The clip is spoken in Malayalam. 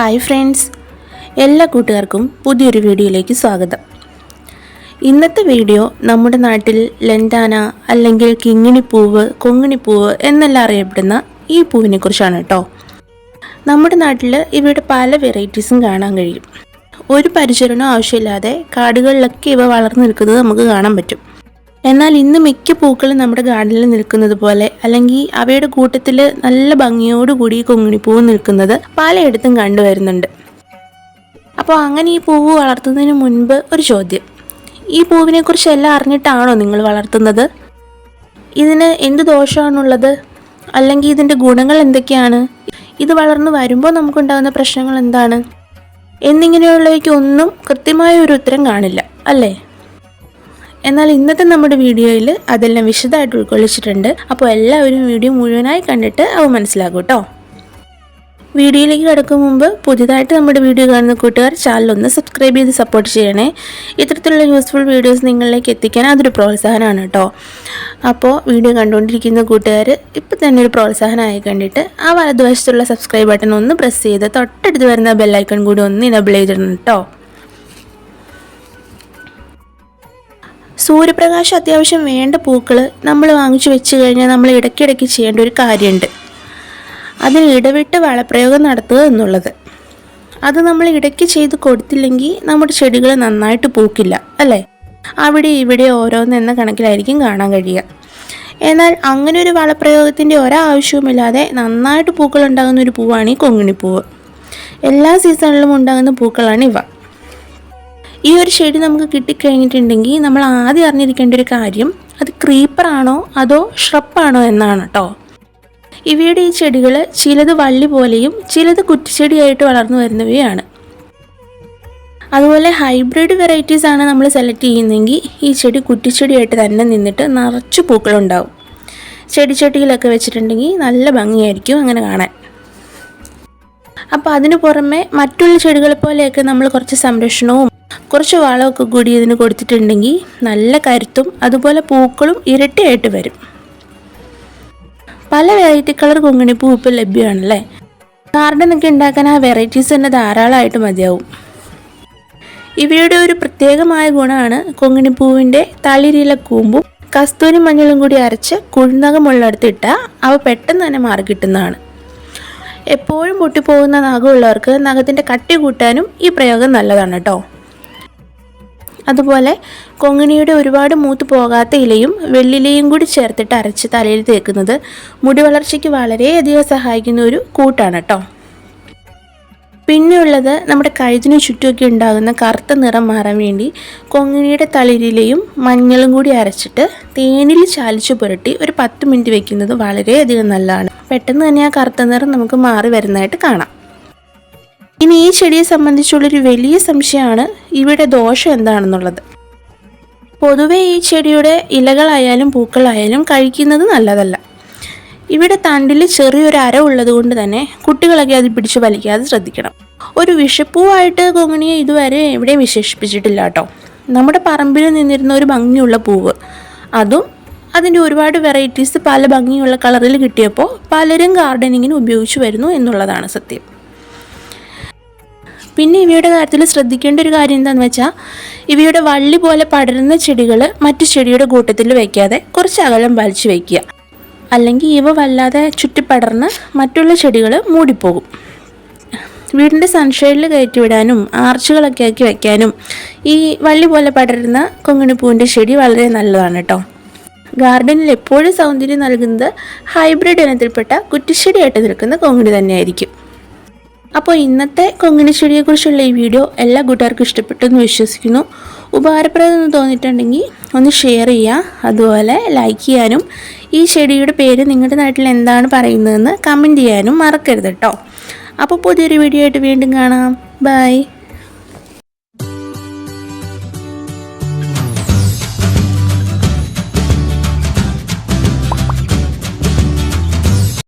Hi friends. എല്ലാ കൂട്ടുകാർക്കും പുതിയൊരു വീഡിയോയിലേക്ക് സ്വാഗതം. ഇന്നത്തെ വീഡിയോ നമ്മുടെ നാട്ടിൽ ലെൻഡാന അല്ലെങ്കിൽ കിങ്ങിണിപ്പൂവ് കൊങ്ങിണിപ്പൂവ് എന്നെല്ലാം അറിയപ്പെടുന്ന ഈ പൂവിനെ കുറിച്ചാണ് കേട്ടോ. നമ്മുടെ നാട്ടിൽ ഇവയുടെ പല വെറൈറ്റീസും കാണാൻ കഴിയും. ഒരു പരിചരണവും ആവശ്യമില്ലാതെ കാടുകളിലൊക്കെ ഇവ വളർന്നു നിൽക്കുന്നത് നമുക്ക് കാണാൻ പറ്റും. എന്നാൽ ഇന്ന് മിക്ക പൂക്കളും നമ്മുടെ ഗാർഡനിൽ നിൽക്കുന്നത് പോലെ അല്ലെങ്കിൽ അവയുടെ കൂട്ടത്തിൽ നല്ല ഭംഗിയോടുകൂടി കൊങ്ങിണിപ്പൂവ് നിൽക്കുന്നത് പലയിടത്തും കണ്ടുവരുന്നുണ്ട് അപ്പോൾ അങ്ങനെ ഈ പൂവ് വളർത്തുന്നതിന് മുൻപ് ഒരു ചോദ്യം. ഈ പൂവിനെക്കുറിച്ച് എല്ലാം അറിഞ്ഞിട്ടാണോ നിങ്ങൾ വളർത്തുന്നത്? ഇതിന് എന്ത് ദോഷമാണുള്ളത്? അല്ലെങ്കിൽ ഇതിന്റെ ഗുണങ്ങൾ എന്തൊക്കെയാണ്? ഇത് വളർന്നു വരുമ്പോൾ നമുക്കുണ്ടാകുന്ന പ്രശ്നങ്ങൾ എന്താണ്? എന്നിങ്ങനെയുള്ളവയ്ക്കൊന്നും കൃത്യമായ ഒരു ഉത്തരം കാണില്ല അല്ലേ? എന്നാൽ ഇന്നത്തെ നമ്മുടെ വീഡിയോയിൽ അതെല്ലാം വിശദമായിട്ട് ഉൾക്കൊള്ളിച്ചിട്ടുണ്ട്. അപ്പോൾ എല്ലാവരും വീഡിയോ മുഴുവനായി കണ്ടിട്ട് അവ മനസ്സിലാക്കും കേട്ടോ വീഡിയോയിലേക്ക് കിടക്കും മുമ്പ് പുതിയതായിട്ട് നമ്മുടെ വീഡിയോ കാണുന്ന കൂട്ടുകാർ ചാനൽ ഒന്ന് സബ്സ്ക്രൈബ് ചെയ്ത് സപ്പോർട്ട് ചെയ്യണേ. ഇത്തരത്തിലുള്ള യൂസ്ഫുൾ വീഡിയോസ് നിങ്ങളിലേക്ക് എത്തിക്കാൻ അതൊരു പ്രോത്സാഹനമാണ് കേട്ടോ അപ്പോൾ വീഡിയോ കണ്ടുകൊണ്ടിരിക്കുന്ന കൂട്ടുകാർ ഇപ്പോൾ തന്നെ ഒരു പ്രോത്സാഹനമായി കണ്ടിട്ട് ആ വലതുവശത്തുള്ള സബ്സ്ക്രൈബ് ബട്ടൺ ഒന്ന് പ്രസ് ചെയ്ത് തൊട്ടടുത്ത് വരുന്ന ബെല്ലൈക്കൺ കൂടി ഒന്ന് ഇനബിൾ ചെയ്തിടണം കേട്ടോ സൂര്യപ്രകാശം അത്യാവശ്യം വേണ്ട പൂക്കൾ നമ്മൾ വാങ്ങിച്ചു വെച്ച് കഴിഞ്ഞാൽ നമ്മൾ ഇടയ്ക്കിടയ്ക്ക് ചെയ്യേണ്ട ഒരു കാര്യമുണ്ട് അതിന് ഇടവിട്ട് വളപ്രയോഗം നടത്തുക എന്നുള്ളത്. അത് നമ്മൾ ഇടയ്ക്ക് ചെയ്ത് കൊടുത്തില്ലെങ്കിൽ നമ്മുടെ ചെടികൾ നന്നായിട്ട് പൂക്കില്ല അല്ലേ? അവിടെ ഇവിടെ ഓരോന്ന് എന്ന കണക്കിലായിരിക്കും കാണാൻ കഴിയുക. എന്നാൽ അങ്ങനെ ഒരു വളപ്രയോഗത്തിന്റെ ഒരാവശ്യവുമില്ലാതെ നന്നായിട്ട് പൂക്കൾ ഉണ്ടാകുന്ന ഒരു പൂവാണ് ഈ കൊങ്ങിണിപ്പൂവ്. എല്ലാ സീസണിലും ഉണ്ടാകുന്ന പൂക്കളാണ് ഇവ. ഈ ഒരു ഷെയ്ഡ് നമുക്ക് കിട്ടിക്കഴിഞ്ഞിട്ടുണ്ടെങ്കിൽ നമ്മൾ ആദ്യം അറിഞ്ഞിരിക്കേണ്ട ഒരു കാര്യം അത് ക്രീപ്പറാണോ അതോ ഷ്രപ്പാണോ എന്നാണ് കേട്ടോ ഇവയുടെ ഈ ചെടികൾ ചിലത് വള്ളി പോലെയും ചിലത് കുറ്റിച്ചെടിയായിട്ട് വളർന്നു വരുന്നവയാണ്. അതുപോലെ ഹൈബ്രിഡ് വെറൈറ്റീസ് ആണ് നമ്മൾ സെലക്ട് ചെയ്യുന്നതെങ്കിൽ ഈ ചെടി കുറ്റിച്ചെടിയായിട്ട് തന്നെ നിന്നിട്ട് നിറച്ച് പൂക്കളുണ്ടാവും. ചെടിച്ചട്ടിയിലൊക്കെ വെച്ചിട്ടുണ്ടെങ്കിൽ നല്ല ഭംഗിയായിരിക്കും അങ്ങനെ കാണാൻ. അപ്പോൾ അതിനു പുറമെ മറ്റുള്ള ചെടികളെ പോലെയൊക്കെ നമ്മൾ കുറച്ച് സംരക്ഷണവും കുറച്ച് വളമൊക്കെ കൂടി ഇതിന് കൊടുത്തിട്ടുണ്ടെങ്കിൽ നല്ല കരുത്തും അതുപോലെ പൂക്കളും ഇരട്ടിയായിട്ട് വരും. പല വെറൈറ്റി കളർ കുങ്ങിണിപ്പൂ ഇപ്പം ലഭ്യമാണല്ലേ? ഗാർഡനൊക്കെ ഉണ്ടാക്കാൻ ആ വെറൈറ്റീസ് തന്നെ ധാരാളമായിട്ട് മതിയാവും. ഇവയുടെ ഒരു പ്രത്യേകമായ ഗുണമാണ് കൊങ്ങിണിപ്പൂവിന്റെ തളിരില കൂമ്പും കസ്തൂരി മഞ്ഞളും കൂടി അരച്ച് കുഴിനകമുള്ളിടത്തിട്ടാൽ അവ പെട്ടെന്ന് തന്നെ മാറി കിട്ടുന്നതാണ്. എപ്പോഴും പൊട്ടിപ്പോകുന്ന നഖമുള്ളവർക്ക് നഖത്തിന്റെ കട്ടി കൂട്ടാനും ഈ പ്രയോഗം നല്ലതാണ് കേട്ടോ അതുപോലെ കൊങ്ങിണിയുടെ ഒരുപാട് മൂത്ത് പോകാത്ത ഇലയും വെള്ളിലയും കൂടി ചേർത്തിട്ട് അരച്ച് തലയിൽ തേക്കുന്നത് മുടി വളർച്ചയ്ക്ക് വളരെയധികം സഹായിക്കുന്ന ഒരു കൂട്ടാണ് കേട്ടോ പിന്നെയുള്ളത് നമ്മുടെ കഴുതിന് ചുറ്റുമൊക്കെ ഉണ്ടാകുന്ന കറുത്ത നിറം മാറാൻ വേണ്ടി കൊങ്ങിണിയുടെ തളിരിലയും മഞ്ഞളും കൂടി അരച്ചിട്ട് തേനിൽ ചാലിച്ചു പുരട്ടി ഒരു പത്ത് മിനിറ്റ് വെക്കുന്നത് വളരെയധികം നല്ലതാണ്. പെട്ടെന്ന് തന്നെ ആ കറുത്ത നിറം നമുക്ക് മാറി വരുന്നതായിട്ട് കാണാം. ഇനി ഈ ചെടിയെ സംബന്ധിച്ചുള്ളൊരു വലിയ സംശയമാണ് ഇവിടെ ദോഷം എന്താണെന്നുള്ളത്. പൊതുവെ ഈ ചെടിയുടെ ഇലകളായാലും പൂക്കളായാലും കഴിക്കുന്നത് നല്ലതല്ല. ഇവിടെ തണ്ടിൽ ചെറിയൊരു അര ഉള്ളത് കൊണ്ട് തന്നെ കുട്ടികളൊക്കെ അത് പിടിച്ച് വലിക്കാതെ ശ്രദ്ധിക്കണം. ഒരു വിഷപ്പൂവായിട്ട് കൊങ്ങിണിയെ ഇതുവരെ എവിടെയും വിശേഷിപ്പിച്ചിട്ടില്ല കേട്ടോ. നമ്മുടെ പറമ്പിൽ നിന്നിരുന്ന ഒരു ഭംഗിയുള്ള പൂവ്. അതും അതിന്റെ ഒരുപാട് വെറൈറ്റീസ് പല ഭംഗിയുള്ള കളറിൽ കിട്ടിയപ്പോൾ പലരും ഗാർഡനിങ്ങിന് ഉപയോഗിച്ചു വരുന്നു എന്നുള്ളതാണ് സത്യം. പിന്നെ ഇവയുടെ കാര്യത്തിൽ ശ്രദ്ധിക്കേണ്ട ഒരു കാര്യം എന്താണെന്ന് വെച്ചാൽ ഇവയുടെ വള്ളി പോലെ പടരുന്ന ചെടികൾ മറ്റു ചെടിയുടെ കൂട്ടത്തിൽ വയ്ക്കാതെ കുറച്ച് അകലം വലിച്ചു വയ്ക്കുക അല്ലെങ്കിൽ ഇവ വല്ലാതെ ചുറ്റിപ്പടർന്ന് മറ്റുള്ള ചെടികൾ മൂടിപ്പോകും. വീടിന്റെ സൺഷെയ്ഡിൽ കയറ്റിവിടാനും ആർച്ചുകളൊക്കെ ആക്കി വയ്ക്കാനും ഈ വള്ളി പോലെ പടരുന്ന കൊങ്ങിണിപ്പൂവിന്റെ ചെടി വളരെ നല്ലതാണ് കേട്ടോ. ഗാർഡനിൽ എപ്പോഴും സൗന്ദര്യം നൽകുന്നത് ഹൈബ്രിഡ് ഇനത്തിൽപ്പെട്ട കുറ്റിച്ചെടിയായിട്ട് നിൽക്കുന്ന കൊങ്ങിണി തന്നെയായിരിക്കും. അപ്പോൾ ഇന്നത്തെ കൊങ്ങിണി ചെടിയെക്കുറിച്ചുള്ള ഈ വീഡിയോ എല്ലാ കൂട്ടുകാർക്കും ഇഷ്ടപ്പെട്ടു എന്ന് വിശ്വസിക്കുന്നു. ഉപകാരപ്രദമെന്ന് തോന്നിയിട്ടുണ്ടെങ്കിൽ ഒന്ന് ഷെയർ ചെയ്യുക അതുപോലെ ലൈക്ക് ചെയ്യാനും ഈ ചെടിയുടെ പേര് നിങ്ങളുടെ നാട്ടിൽ എന്താണ് പറയുന്നതെന്ന് കമന്റ് ചെയ്യാനും മറക്കരുത് കേട്ടോ അപ്പോൾ പുതിയൊരു വീഡിയോ ആയിട്ട് വീണ്ടും കാണാം. ബൈ